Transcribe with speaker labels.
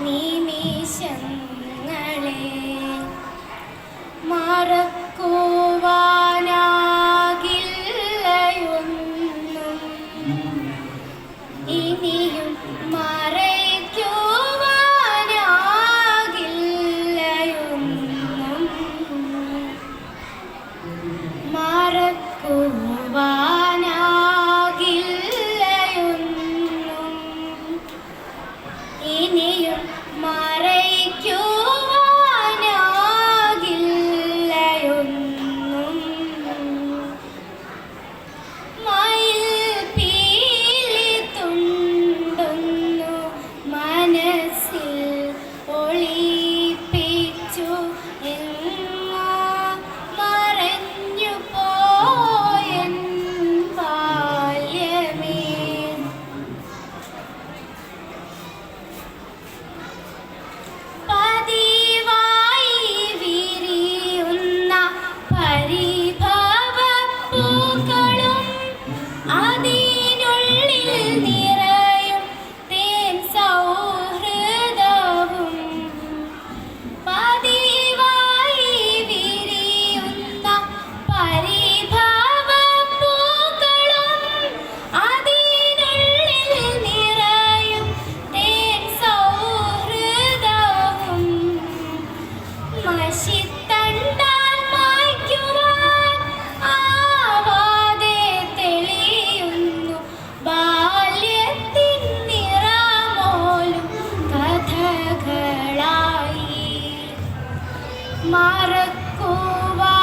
Speaker 1: നിമിഷങ്ങളെ മറക്കുവാനാകില്ലയൊന്നും. മറക്കുവാൻ